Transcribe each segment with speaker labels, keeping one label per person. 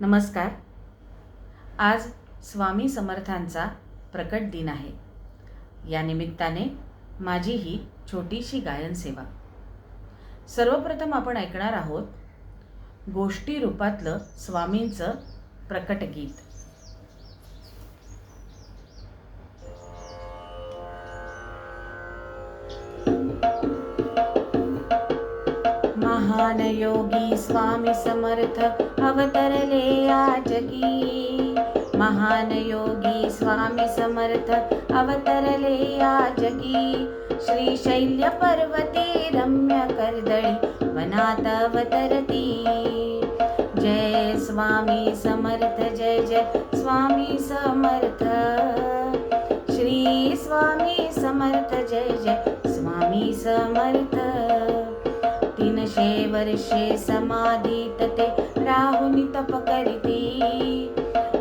Speaker 1: नमस्कार. आज स्वामी समर्थांचा प्रकट दिन आहे. या निमित्ताने माझी ही छोटीशी गायन सेवा सर्वप्रथम आपण ऐकणार आहोत गोष्टी रूपातलं स्वामींचं प्रकट गीत. महान योगी स्वामी समर्थ अवतरले आजगी महान योगी स्वामी समर्थ अवतरले आजगी श्रीशैल्य पर्वते रम्य कर्दळी वनात अवतरती। जय स्वामी समर्थ जय जय स्वामी समर्थ। श्री स्वामी समर्थ जय जय स्वामी समर्थ। वर्षे समाधीत ते राहुनी तप करीती.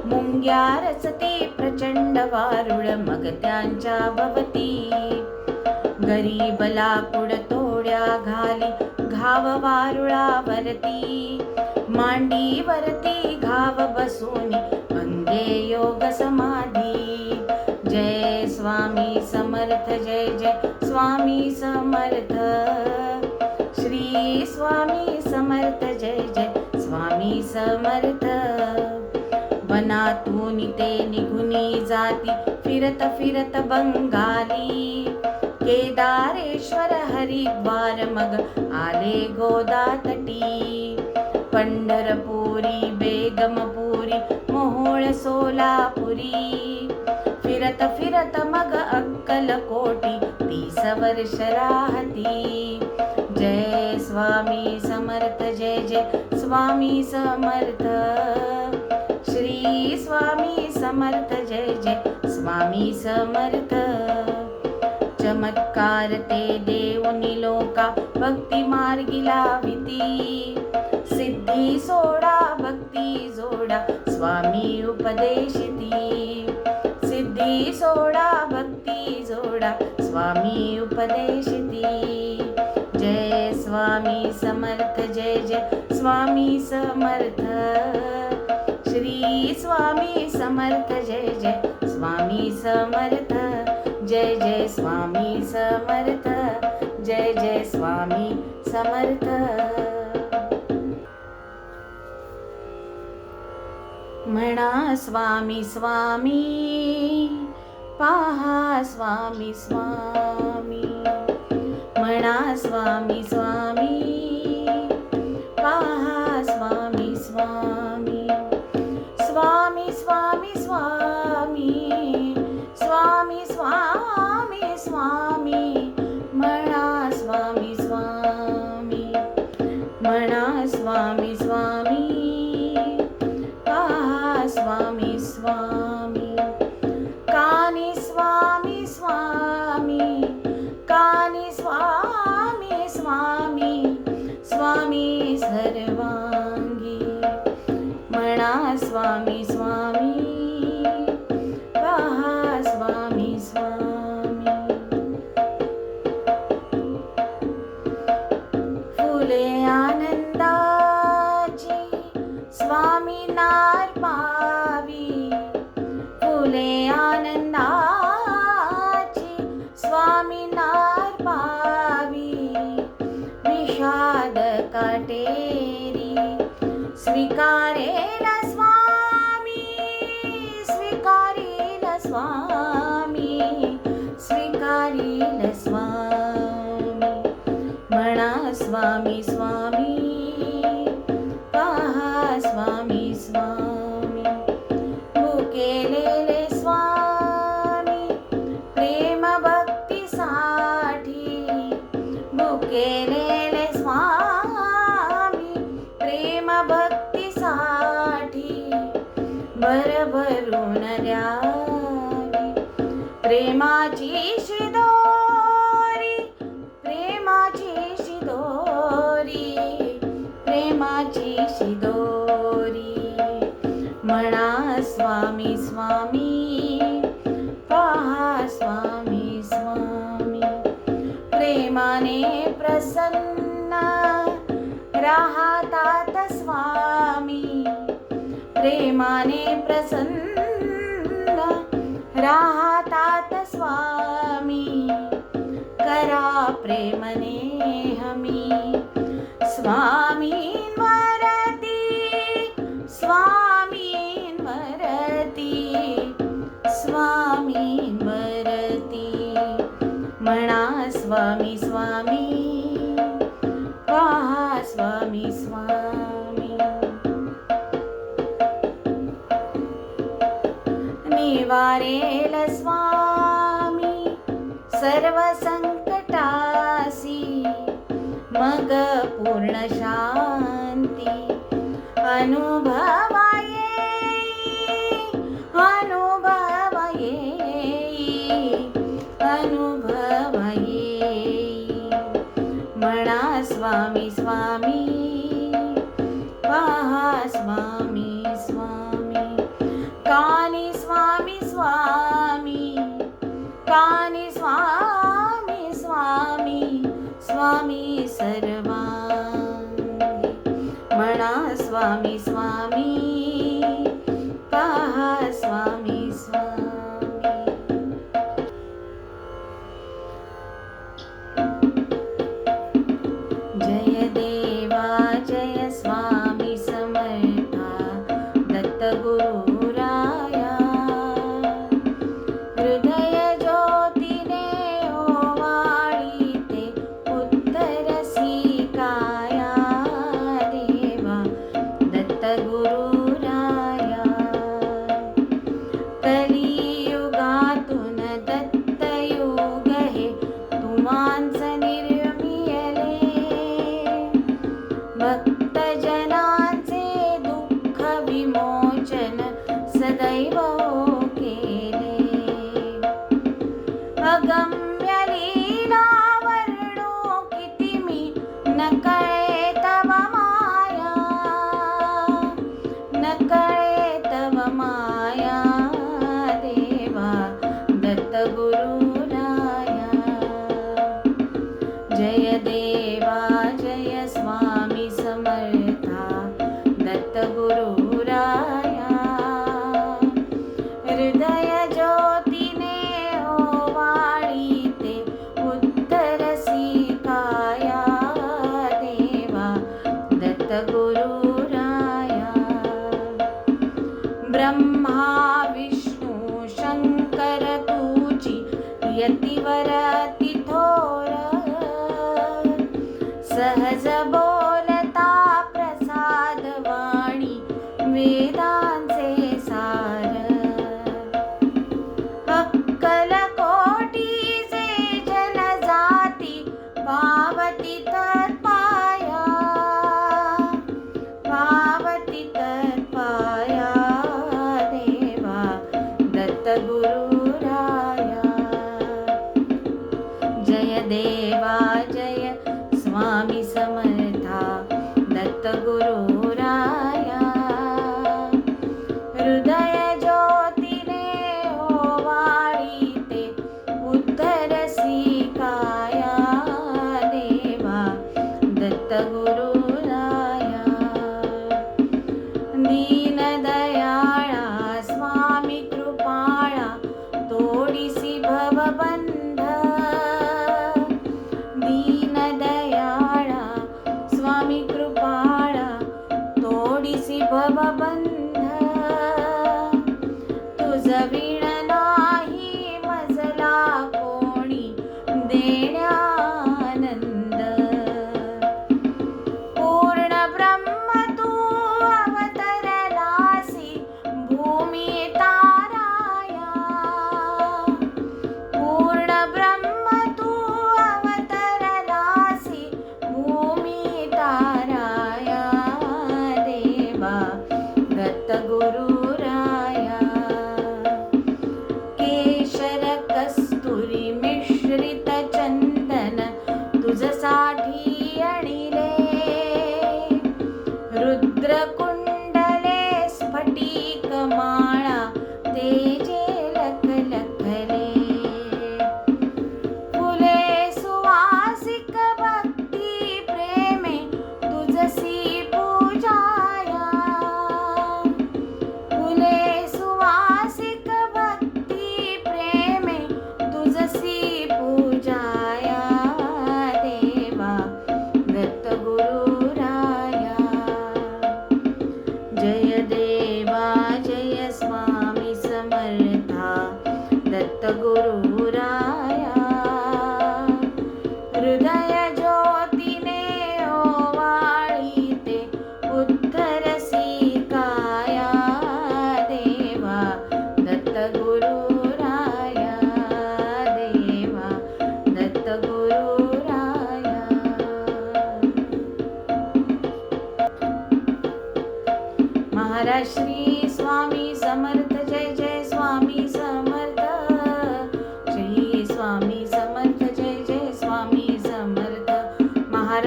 Speaker 1: मुंग्या रचते प्रचंड वारुळ मग त्यांच्या भवती. गरीब लाकूड तोड्या घाली घाव वारुळावरती. मांडीवरती घाव बसून अंगे योग समाधी. जय स्वामी समर्थ जय जय स्वामी समर्थ. श्री स्वामी समर्थ जय जय। स्वामी समर्थ। वनातून ते निघुनी जाती फिरत फिरत बंगाली। केदारेश्वर हरिद्वार मग आले गोदातटी। पंढरपुरी बेगमपुरी मोहोळ सोलापुरी। फिरत फिरत मग अक्कलकोटी तीस वर्ष राहती। जय स्वामी समर्थ जय जय स्वामी समर्थ. श्री स्वामी समर्थ जय जय स्वामी समर्थ. चमत्कार ते देवनी लोका भक्ती मार्गी लाविती. सिद्धी सोडा भक्ती जोडा स्वामी उपदेशिती. सिद्धी सोडा भक्ती जोडा स्वामी उपदेश स्वामी समर्थ. श्री स्वामी समर्थ जय जय स्वामी समर्थ. जय जय स्वामी समर्थ जय जय स्वामी समर्थ. म्हणा स्वामी स्वामी पाहा स्वामी स्वामी. म्हणा स्वामी स्वामी स्वामी स्वामी स्वामी स्वामी स्वामी स्वामी स्वामी म्हणा स्वामी स्वामी म्हणा स्वामी स्वामी पहा स्वामी स्वामी कानी स्वामी स्वामी स्वामी नार पावी फुले आनंदाची. स्वामी नार पावी विषाद काटेरी. स्वीकारेल स्वामी स्वीकारेल स्वामी स्वीकारेल स्वामी. म्हणा स्वामी स्वामी. करून द्यावी प्रेमाची शिदोरी प्रेमाची शिदोरी प्रेमाची शिदोरी. म्हणा स्वामी स्वामी पहा स्वामी स्वामी. प्रेमाने प्रसन्न राहा. प्रेमाने प्रसन्न। राहतात स्वामी करा प्रेमने हमी स्वामी सर्वसङ्कटासि मगपूर्णशान्ति अनुभवाय अनुभवये अनुभवये। मणा स्वामी स्वामी पहा स्वामी स्वामी। सर्वा म्हणा स्वामी स्वामी. न क्वेत माया। न क्वेत माया देवा दत्त गुरुराय जयदेवा जय स्वामी समर्था दत्तगुरु वराति ठोर सह ಓಡಿಸಿ ಭವ ಬಂದ கொண்ட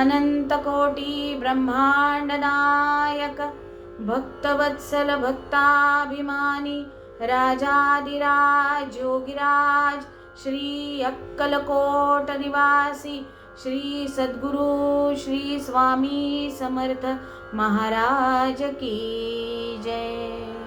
Speaker 1: अनन्तकोटि ब्रह्माण्ड भक्तवत्सल भक्ताभिमानी राजाधिराज योगिराज श्री अक्कलकोट निवासी श्री सद्गुरु श्री स्वामी समर्थ महाराज की जय।